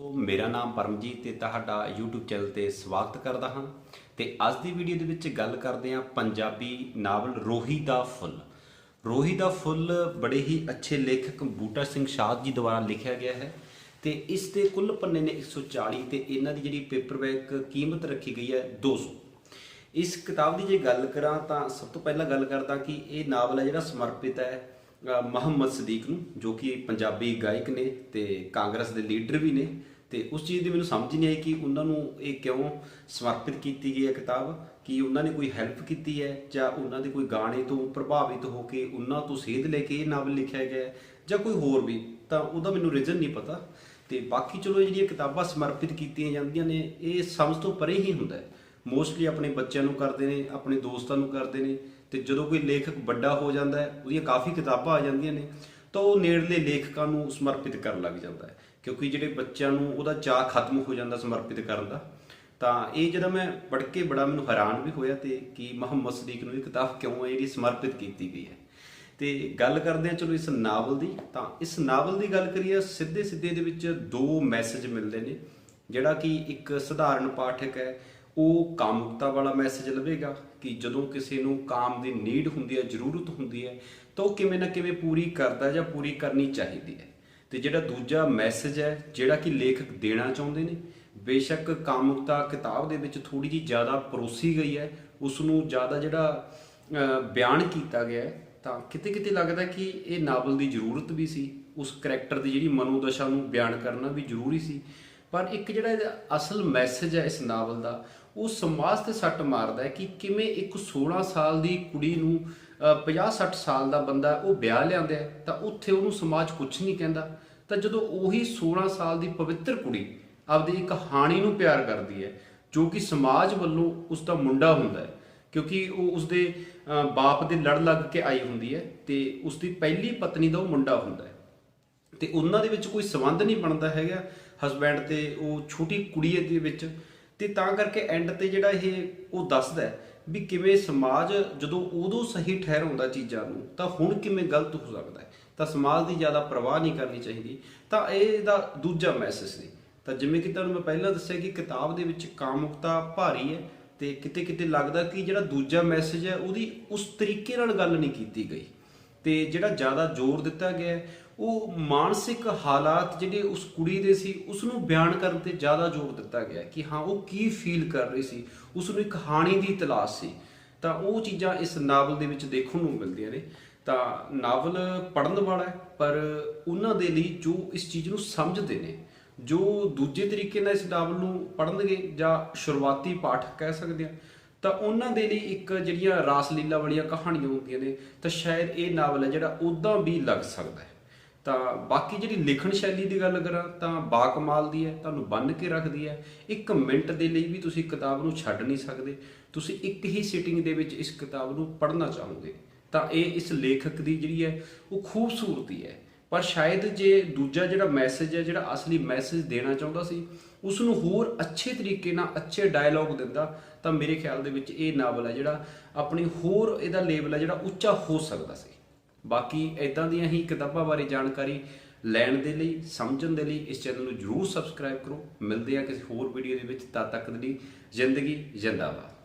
ਸੋ ਮੇਰਾ ਨਾਮ ਪਰਮਜੀਤ ਤੇ ਤੁਹਾਡਾ YouTube ਚੈਨਲ ਤੇ ਸਵਾਗਤ ਕਰਦਾ ਹਾਂ। ਤੇ ਅੱਜ ਦੀ ਵੀਡੀਓ ਦੇ ਵਿੱਚ ਗੱਲ ਕਰਦੇ ਹਾਂ ਪੰਜਾਬੀ ਨਾਵਲ ਰੋਹੀ ਦਾ ਫੁੱਲ। ਰੋਹੀ ਦਾ ਫੁੱਲ ਬੜੇ ਹੀ ਅੱਛੇ ਲੇਖਕ ਬੂਟਾ ਸਿੰਘ ਸ਼ਾਦ ਜੀ ਦੁਆਰਾ ਲਿਖਿਆ ਗਿਆ ਹੈ ਤੇ ਇਸ ਦੇ ਕੁੱਲ ਪੰਨੇ ਨੇ 140 ਤੇ ਇਹਨਾਂ ਦੀ ਜਿਹੜੀ ਪੇਪਰਬੈਕ ਕੀਮਤ ਰੱਖੀ ਗਈ ਹੈ 200 ਇਸ ਕਿਤਾਬ ਦੀ ਜੇ ਗੱਲ ਕਰਾਂ ਤਾਂ ਸਭ ਤੋਂ ਪਹਿਲਾਂ ਗੱਲ ਕਰਦਾ ਕਿ ਇਹ ਨਾਵਲ ਹੈ ਜਿਹੜਾ ਸਮਰਪਿਤ ਹੈ। ਮੁਹੰਮਦ ਸਦੀਕ ਨੂੰ, ਜੋ ਕਿ ਪੰਜਾਬੀ ਗਾਇਕ ਨੇ ਤੇ ਕਾਂਗਰਸ ਦੇ ਲੀਡਰ ਵੀ ਨੇ। ਤੇ ਉਸ ਚੀਜ਼ ਦੀ ਮੈਨੂੰ ਸਮਝ ਨਹੀਂ ਆਈ ਕਿ ਉਹਨਾਂ ਨੂੰ ਇਹ ਕਿਉਂ ਸਮਰਪਿਤ ਕੀਤੀ ਗਈ ਹੈ ਕਿਤਾਬ? ਕਿ ਉਹਨਾਂ ਨੇ ਕੋਈ ਹੈਲਪ ਕੀਤੀ ਹੈ? ਜਾਂ ਉਹਨਾਂ ਦੇ ਕੋਈ ਗਾਣੇ ਤੋਂ ਪ੍ਰਭਾਵਿਤ ਹੋ ਕੇ ਉਹਨਾਂ ਤੋਂ ਸੇਧ ਲੈ ਕੇ ਇਹ ਨਾਵਲ ਲਿਖਿਆ ਗਿਆ ਹੈ? ਜਾਂ ਕੋਈ ਹੋਰ ਵੀ? ਤਾਂ ਉਹਦਾ ਮੈਨੂੰ ਰੀਜ਼ਨ ਨਹੀਂ ਪਤਾ। ਤੇ ਬਾਕੀ ਚਲੋ ਇਹ ਜਿਹੜੀਆਂ ਕਿਤਾਬਾਂ ਸਮਰਪਿਤ ਕੀਤੀਆਂ ਜਾਂਦੀਆਂ ਨੇ, ਇਹ ਸਮਝ ਤੋਂ ਪਰੇ ਹੀ ਹੁੰਦਾ ਹੈ। ਮੋਸਟਲੀ ਆਪਣੇ ਬੱਚਿਆਂ ਨੂੰ ਕਰਦੇ ਨੇ, ਆਪਣੇ ਦੋਸਤਾਂ ਨੂੰ ਕਰਦੇ ਨੇ। ਤੇ ਜਦੋਂ ਕੋਈ ਲੇਖਕ ਵੱਡਾ ਹੋ ਜਾਂਦਾ ਹੈ, ਉਹਦੀਆਂ ਕਾਫੀ ਕਿਤਾਬਾਂ ਆ ਜਾਂਦੀਆਂ ਨੇ, ਤਾਂ ਉਹ ਨੇੜਲੇ ਲੇਖਕਾਂ ਨੂੰ ਸਮਰਪਿਤ ਕਰਨ ਲੱਗ ਜਾਂਦਾ ਹੈ। ਕਿਉਂਕਿ ਜਿਹੜੇ ਬੱਚਿਆਂ ਨੂੰ ਉਹਦਾ ਚਾਹ ਖਤਮ ਹੋ ਜਾਂਦਾ ਸਮਰਪਿਤ ਕਰਨ ਦਾ, ਤਾਂ ਇਹ ਜਦੋਂ ਮੈਂ ਪੜ੍ਹ ਕੇ ਬੜਾ ਮੈਨੂੰ ਹੈਰਾਨ ਵੀ ਹੋਇਆ ਤੇ ਕਿ ਮੁਹੰਮਦ ਸਦੀਕ ਨੂੰ ਇਹ ਕਿਤਾਬ ਕਿਉਂ ਹੈ, ਜਿਹੜੀ ਸਮਰਪਿਤ ਕੀਤੀ ਗਈ ਹੈ। ਤੇ ਗੱਲ ਕਰਦੇ ਹਾਂ ਚਲੋ ਇਸ ਨਾਵਲ ਦੀ, ਤਾਂ ਇਸ ਨਾਵਲ ਦੀ ਗੱਲ ਕਰੀਏ ਸਿੱਧੇ ਸਿੱਧੇ ਦੇ ਵਿੱਚ ਦੋ ਮੈਸੇਜ ਮਿਲਦੇ ਨੇ, ਜਿਹੜਾ ਕਿ ਇੱਕ ਸਧਾਰਨ ਪਾਠਕ ਹੈ ਉਹ ਕਾਮੁਕਤਾ ਵਾਲਾ ਮੈਸੇਜ ਲਵੇਗਾ ਕਿ ਜਦੋਂ ਕਿਸੇ ਨੂੰ ਕਾਮ ਦੀ ਨੀਡ ਹੁੰਦੀ ਹੈ, ਜ਼ਰੂਰਤ ਹੁੰਦੀ ਹੈ, ਤਾਂ ਉਹ ਕਿਵੇਂ ਨਾ ਕਿਵੇਂ ਪੂਰੀ ਕਰਦਾ ਜਾਂ ਪੂਰੀ ਕਰਨੀ ਚਾਹੀਦੀ ਹੈ। ਤੇ ਜਿਹੜਾ ਦੂਜਾ ਮੈਸੇਜ ਹੈ, ਜਿਹੜਾ ਕਿ ਲੇਖਕ ਦੇਣਾ ਚਾਹੁੰਦੇ ਨੇ, ਬੇਸ਼ੱਕ ਕਾਮੁਕਤਾ ਕਿਤਾਬ ਦੇ ਵਿੱਚ ਥੋੜੀ ਜੀ ਜ਼ਿਆਦਾ ਪਰੋਸੀ ਗਈ ਹੈ ਉਸ ਨੂੰ ਜ਼ਿਆਦਾ ਜਿਹੜਾ ਬਿਆਨ ਕੀਤਾ ਗਿਆ ਹੈ, ਤਾਂ ਕਿਤੇ ਕਿਤੇ ਲੱਗਦਾ ਕਿ ਇਹ ਨਾਵਲ ਦੀ ਜ਼ਰੂਰਤ ਵੀ ਸੀ, ਉਸ ਕਰੈਕਟਰ ਦੀ ਜਿਹੜੀ ਮਨੋਦਸ਼ਾ ਨੂੰ ਬਿਆਨ ਕਰਨਾ ਵੀ ਜ਼ਰੂਰੀ ਸੀ। ਪਰ ਇੱਕ ਜਿਹੜਾ ਅਸਲ ਮੈਸੇਜ ਹੈ ਇਸ ਨਾਵਲ ਦਾ ਉਹ ਸਮਾਜ ਤੇ ਸੱਟ ਮਾਰਦਾ ਹੈ ਕਿ ਕਿਵੇਂ ਇੱਕ 16 ਸਾਲ ਦੀ ਕੁੜੀ ਨੂੰ 50-60 ਸਾਲ ਦਾ ਬੰਦਾ ਉਹ ਵਿਆਹ ਲਿਆਂਦਾ ਤਾਂ ਉੱਥੇ ਉਹਨੂੰ ਸਮਾਜ ਕੁਝ ਨਹੀਂ ਕਹਿੰਦਾ। ਤਾਂ ਜਦੋਂ ਉਹੀ 16 ਸਾਲ ਦੀ ਪਵਿੱਤਰ ਕੁੜੀ ਆਪਦੀ ਇੱਕ ਹਾਣੀ ਨੂੰ ਪਿਆਰ ਕਰਦੀ ਹੈ ਜੋ ਕਿ ਸਮਾਜ ਵੱਲੋਂ ਉਸ ਦਾ ਮੁੰਡਾ ਹੁੰਦਾ ਹੈ ਕਿਉਂਕਿ ਉਹ ਉਸਦੇ ਅਹ, ਬਾਪ ਦੇ ਲੜ ਲੱਗ ਕੇ ਆਈ ਹੁੰਦੀ ਹੈ ਤੇ ਉਸਦੀ ਪਹਿਲੀ ਪਤਨੀ ਦਾ ਉਹ ਮੁੰਡਾ ਹੁੰਦਾ ਹੈ। ਤੇ ਉਹਨਾਂ ਦੇ ਵਿੱਚ ਕੋਈ ਸਬੰਧ ਨਹੀਂ ਬਣਦਾ ਹੈਗਾ। ਹਸਬੈਂਡ ਤੇ ਉਹ ਛੋਟੀ ਕੁੜੀ ਦੇ ਵਿੱਚ ਤੇ ਤਾਂ ਕਰਕੇ ਐਂਡ ਤੇ ਜਿਹੜਾ ਇਹ ਉਹ ਦੱਸਦਾ ਹੈ ਵੀ ਕਿਵੇਂ ਸਮਾਜ ਜਦੋਂ ਉਦੋਂ ਸਹੀ ਠਹਿਰਾਉਂਦਾ ਚੀਜ਼ਾਂ ਨੂੰ, ਤਾਂ ਹੁਣ ਕਿਵੇਂ ਗਲਤ ਹੋ ਸਕਦਾ ਹੈ? ਤਾਂ ਸਮਾਜ ਦੀ ਜ਼ਿਆਦਾ ਪਰਵਾਹ ਨਹੀਂ ਕਰਨੀ ਚਾਹੀਦੀ। ਤਾਂ ਇਹ ਦਾ ਦੂਜਾ ਮੈਸੇਜ ਸੀ। ਤਾਂ ਜਿਵੇਂ ਕਿ ਤੁਹਾਨੂੰ ਮੈਂ ਪਹਿਲਾਂ ਦੱਸਿਆ ਕਿ ਕਿਤਾਬ ਦੇ ਵਿੱਚ ਕਾਮੁਕਤਾ ਭਾਰੀ ਹੈ ਤੇ ਕਿਤੇ ਕਿਤੇ ਲੱਗਦਾ ਕਿ ਜਿਹੜਾ ਦੂਜਾ ਮੈਸੇਜ ਹੈ ਉਹਦੀ ਉਸ ਤਰੀਕੇ ਨਾਲ ਗੱਲ ਨਹੀਂ ਕੀਤੀ ਗਈ। ਤੇ ਜਿਹੜਾ ਜ਼ਿਆਦਾ ਜ਼ੋਰ ਦਿੱਤਾ ਗਿਆ ਉਹ ਮਾਨਸਿਕ ਹਾਲਾਤ ਜਿਹੜੇ ਉਸ ਕੁੜੀ ਦੇ ਸੀ ਉਸ ਨੂੰ ਬਿਆਨ ਕਰਨ ਤੇ ਜ਼ਿਆਦਾ ਜ਼ੋਰ ਦਿੱਤਾ ਗਿਆ ਕਿ ਹਾਂ, ਉਹ ਕੀ ਫੀਲ ਕਰ ਰਹੀ ਸੀ ਉਸ ਨੂੰ ਇੱਕ ਹਾਣੀ ਦੀ ਤਲਾਸ਼ ਸੀ। ਤਾਂ ਉਹ ਚੀਜ਼ਾਂ ਇਸ ਨਾਵਲ ਦੇ ਵਿੱਚ ਦੇਖਣ ਨੂੰ ਮਿਲਦੀਆਂ ਨੇ। ਤਾਂ ਨਾਵਲ ਪੜਨ ਵਾਲਾ ਹੈ, ਪਰ ਉਹਨਾਂ ਦੇ ਲਈ ਜੋ ਇਸ ਚੀਜ਼ ਨੂੰ ਸਮਝਦੇ ਨੇ, ਜੋ ਦੂਜੇ ਤਰੀਕੇ ਨਾਲ ਇਸ ਨਾਵਲ ਨੂੰ ਪੜਨਗੇ ਜਾਂ ਸ਼ੁਰੂਆਤੀ ਪਾਠਕ ਕਹਿ ਸਕਦੇ ਆ ਤਾਂ ਉਹਨਾਂ ਦੇ ਲਈ ਇੱਕ ਜਿਹੜੀਆਂ ਰਾਸਲੀਲਾ ਵਾਲੀਆਂ ਕਹਾਣੀਆਂ ਹੁੰਦੀਆਂ ਨੇ, ਤਾਂ ਸ਼ਾਇਦ ਇਹ ਨਾਵਲ ਹੈ ਜਿਹੜਾ ਉਦਾਂ ਵੀ ਲੱਗ ਸਕਦਾ ਹੈ। ਤਾਂ ਬਾਕੀ ਜਿਹੜੀ ਲਿਖਣ ਸ਼ੈਲੀ ਦੀ ਗੱਲ ਕਰਾਂ ਤਾਂ ਬਾਕਮਾਲ ਦੀ ਹੈ, ਤੁਹਾਨੂੰ ਬੰਨ ਕੇ ਰੱਖਦੀ ਹੈ। ਇੱਕ ਮਿੰਟ ਦੇ ਲਈ ਵੀ ਤੁਸੀਂ ਕਿਤਾਬ ਨੂੰ ਛੱਡ ਨਹੀਂ ਸਕਦੇ। ਤੁਸੀਂ ਇੱਕ ਹੀ ਸਿਟਿੰਗ ਦੇ ਵਿੱਚ ਇਸ ਕਿਤਾਬ ਨੂੰ ਪੜ੍ਹਨਾ ਚਾਹੋਗੇ, ਤਾਂ ਇਹ ਇਸ ਲੇਖਕ ਦੀ ਜਿਹੜੀ ਹੈ, ਉਹ ਖੂਬਸੂਰਤੀ ਹੈ। ਪਰ ਸ਼ਾਇਦ ਜੇ ਦੂਜਾ ਜਿਹੜਾ ਮੈਸੇਜ ਹੈ, ਜਿਹੜਾ ਅਸਲੀ ਮੈਸੇਜ ਦੇਣਾ ਚਾਹੁੰਦਾ ਸੀ ਉਸ ਨੂੰ ਹੋਰ ਅੱਛੇ ਤਰੀਕੇ ਨਾਲ ਅੱਛੇ ਡਾਇਲੌਗ ਦਿੰਦਾ, ਤਾਂ ਮੇਰੇ ਖਿਆਲ ਦੇ ਵਿੱਚ ਇਹ ਨਾਵਲ ਹੈ ਜਿਹੜਾ ਆਪਣੀ ਹੋਰ ਇਹਦਾ ਲੈਵਲ ਹੈ ਜਿਹੜਾ ਉੱਚਾ ਹੋ ਸਕਦਾ ਸੀ। ਬਾਕੀ ਇਦਾਂ ਦੀਆਂ ਹੀ ਕਿਤਾਬਾਂ ਬਾਰੇ ਜਾਣਕਾਰੀ ਲੈਣ ਦੇ ਲਈ, ਸਮਝਣ ਦੇ ਲਈ ਇਸ ਚੈਨਲ ਨੂੰ ਜਰੂਰ ਸਬਸਕ੍ਰਾਈਬ ਕਰੋ। ਮਿਲਦੇ ਆ ਕਿਸੇ ਹੋਰ ਵੀਡੀਓ ਦੇ ਵਿੱਚ। ਤਦ ਤੱਕ ਦੇ ਲਈ ਜ਼ਿੰਦਗੀ ਜਿੰਦਾਬਾਦ।